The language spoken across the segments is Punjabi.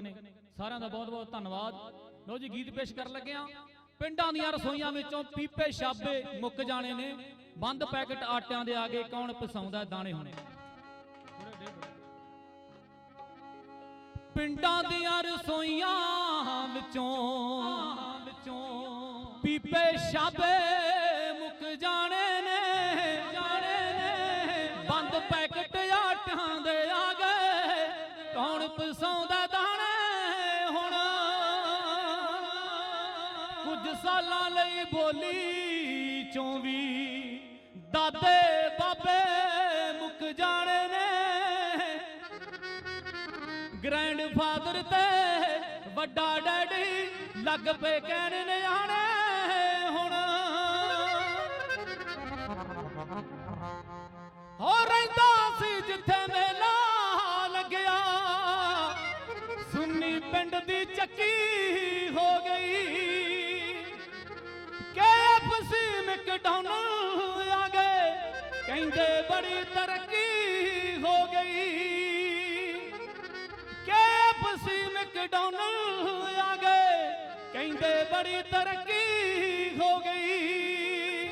ਨੇ। ਸਾਰਿਆਂ ਦਾ ਬਹੁਤ ਬਹੁਤ ਧੰਨਵਾਦ। ਲੋ ਜੀ, ਗੀਤ ਪੇਸ਼ ਕਰਨ ਲੱਗੇ ਪਿੰਡਾਂ ਦੀਆਂ ਰਸੋਈਆਂ ਵਿੱਚੋਂ ਪੀਪੇ ਛਾਬੇ ਮੁੱਕ ਜਾਣੇ ਨੇ। ਬੰਦ ਪੈਕਟ ਆਟਿਆਂ ਦੇ ਆਗੇ ਕੌਣ ਪਸਾਉਂਦਾ ਦਾਣੇ ਹੋਣੇ? ਪਿੰਡਾਂ ਦੀਆਂ ਰਸੋਈਆਂ ਵਿੱਚੋਂ ਵਿੱਚੋਂ ਪੀਪੇ ਛਾਬੇ ਮੁੱਕ ਜਾਣੇ ਨੇ। ਜਾਣੇ ਨੇ ਬੰਦ ਪੈਕਟ ਆਟਿਆਂ ਦੇ ਆ ਗਏ ਕੌਣ ਪਸਾਉਂਦਾ ਸਾਲਾਂ ਲਈ ਬੋਲੀ ਚੋਂ ਵੀ ਦਾਦੇ ਬਾਬੇ ਮੁੱਕ ਜਾਣੇ ਨੇ। ਗ੍ਰੈਂਡ ਫਾਦਰ ਤੇ ਵੱਡਾ ਡੈਡੀ ਲੱਗ ਪਏ ਕਹਿਣ ਨਿਆਣੇ ਹੁਣ। ਹੋ ਰਹਿੰਦਾ ਸੀ ਜਿੱਥੇ ਮੇਲਾ ਲੱਗਿਆ। ਸੁੰਨੀ ਪਿੰਡ ਦੀ ਚੱਕੀ ਹੋ ਮੈਕਡੋਨਲ ਆ ਗਏ। ਕਹਿੰਦੇ ਬੜੀ ਤਰੱਕੀ ਹੋ ਗਈ। ਕੇਐਫਸੀ ਮੈਕਡੋਨਲ ਆ ਗਏ। ਕਹਿੰਦੇ ਬੜੀ ਤਰੱਕੀ ਹੋ ਗਈ।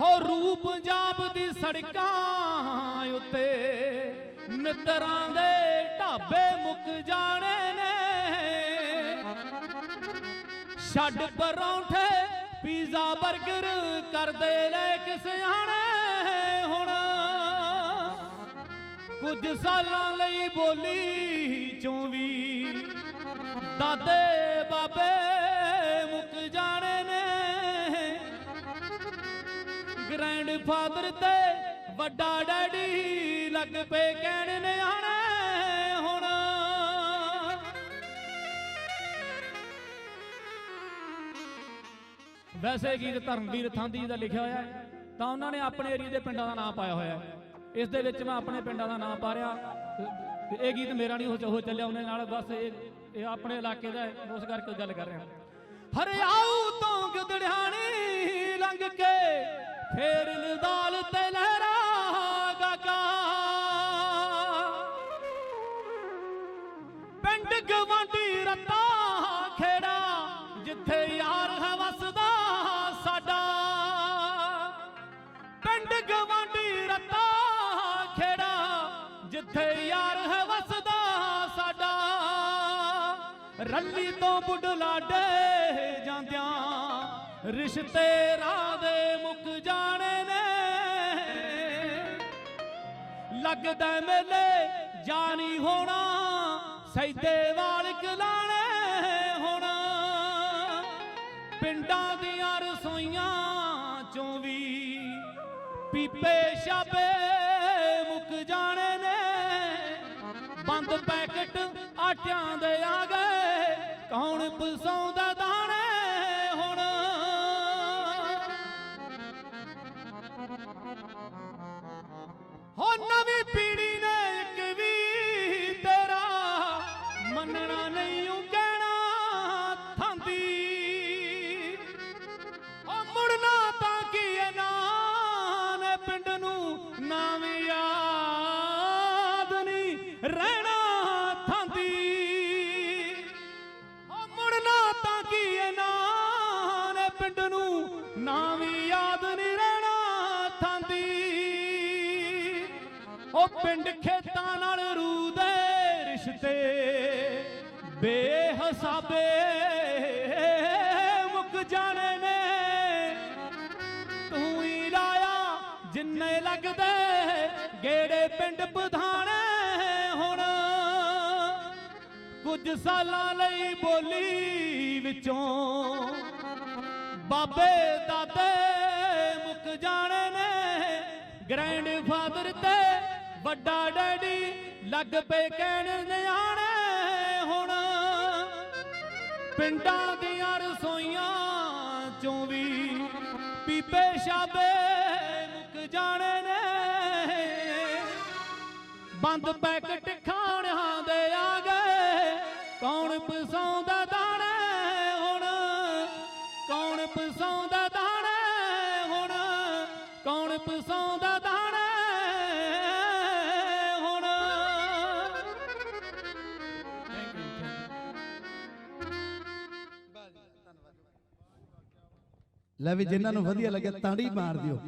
ਹੋ ਰੂ ਪੰਜਾਬ ਦੀ ਸੜਕਾਂ ਉੱਤੇ ਮਿੱਤਰਾਂ ਦੇ ਢਾਬੇ ਮੁੱਕ ਜਾਣੇ ਨੇ। ਛੱਡ ਪਰੌਂਠੇ ਪੀਜ਼ਾ 버ਗਰ ਕਰਦੇ ਲੈ ਸਿਆਣੇ ਹੁਣ। ਕੁਝ ਸਾਲਾਂ ਲਈ ਬੋਲੀ ਚੋਂ ਵੀ ਦਾਦੇ ਬਾਬੇ ਮੁੱਕ ਜਾਣੇ ਨੇ। ਗ੍ਰੈਂਡ ਫਾਦਰ ਤੇ ਵੱਡਾ ਡੈਡੀ ਲੱਗ ਪਏ ਕਹਿਣ ਨੇ। ਵੈਸੇ ਗੀਤ ਧਰਮਵੀਰ ਥਾਂਦੀ ਦਾ ਲਿਖਿਆ ਹੋਇਆ ਤਾਂ ਉਹਨਾਂ ਨੇ ਆਪਣੇ ਏਰੀਆ ਦੇ ਪਿੰਡਾਂ ਦਾ ਨਾਮ ਪਾਇਆ ਹੋਇਆ ਇਸ ਦੇ ਵਿੱਚ ਮੈਂ ਆਪਣੇ ਪਿੰਡਾਂ ਦਾ ਨਾਮ ਪਾ ਰਿਹਾ। ਤੇ ਇਹ ਗੀਤ ਮੇਰਾ ਨਹੀਂ ਹੋ ਚੱਲਿਆ, ਉਹਨੇ ਨਾਲ ਬਸ ਇਹ ਇਹ ਆਪਣੇ ਇਲਾਕੇ ਦਾ ਉਸ ਕਰਕੇ ਗੱਲ ਕਰ ਰਿਹਾ। ਹਰਿਆਊ ਤੋਂ ਗਦੜਿਆਣੀ ਲੰਘ ਕੇ, ਫੇਰ ਲਦਾਲ ਤੇ ਲਹਿਰਾ ਰੱਲੀ ਤੋਂ ਬੁੱਢਲਾਡੇ ਜਾਂਦਿਆਂ ਰਿਸ਼ਤੇ ਰਾਹ ਦੇ ਮੁੱਕ ਜਾਣੇ ਨੇ। ਲੱਗਦਾ ਮੇਲੇ ਜਾਣੀ ਹੋਣਾ, ਸੈਦੇ ਵਾਲ ਕਲਾਣੇ ਹੋਣਾ। ਪਿੰਡਾਂ ਦੀਆਂ ਰਸੋਈਆਂ ਚੋਂ ਵੀ ਪੀਪੇ ਛਾਪੇ ਮੁੱਕ ਜਾਣੇ ਨੇ। ਬੰਦ ਪੈਕਟ ਆਟਿਆਂ ਦੇ ਆ ਗਏ ਕੌਣ ਪਸਾਉਂਦਾ ਦਾਣੇ? ਯਾਦ ਨਹੀਂ ਰਹਿਣਾ ਥਾਂਦੀ ਉਹ ਪਿੰਡ ਖੇਤਾਂ ਨਾਲ ਰੂਦੇ ਰਿਸ਼ਤੇ ਬੇਹਸਾਬੇ ਮੁੱਕ ਜਾਣੇ ਨੇ। ਤੂੰ ਹੀ ਲਾਇਆ ਜਿੰਨੇ ਲੱਗਦੇ ਗੇੜੇ ਪਿੰਡ ਬਧਾਣੇ ਹੁਣ। ਕੁਝ ਸਾਲਾਂ ਲਈ ਬੋਲੀ ਵਿੱਚੋਂ ਬਾਬੇ ਦਾਦੇ ਮੁੱਕ ਜਾਣੇ ਨੇ। ਗ੍ਰੈਂਡ ਫਾਦਰ ਤੇ ਵੱਡਾ ਡੈਡੀ ਲੱਗ ਪਏ ਕਹਿਣ ਨਿਆਣੇ ਹੁਣ। ਪਿੰਡਾਂ ਦੀਆਂ ਰਸੋਈਆਂ ਚੋਂ ਵੀ ਪੀਪੇ ਛਾਬੇ ਮੁੱਕ ਜਾਣੇ ਨੇ। ਬੰਦ ਪੈਕਟ ਖਾਣਿਆਂ ਦੇ ਆ ਗਏ ਕੌਣ ਪਸਾਉਂਦਾ ਦਾਣੇ ਹੁਣ? ਕੌਣ ਪਸਾਉਂਦਾ ਆਪ ਸੌਂਦਾ ਦਾਣਾ ਹੁਣ। ਲੈ ਵੀ ਜਿਨ੍ਹਾਂ ਨੂੰ ਵਧੀਆ ਲੱਗਿਆ ਤਾੜੀ ਮਾਰ ਦਿਓ।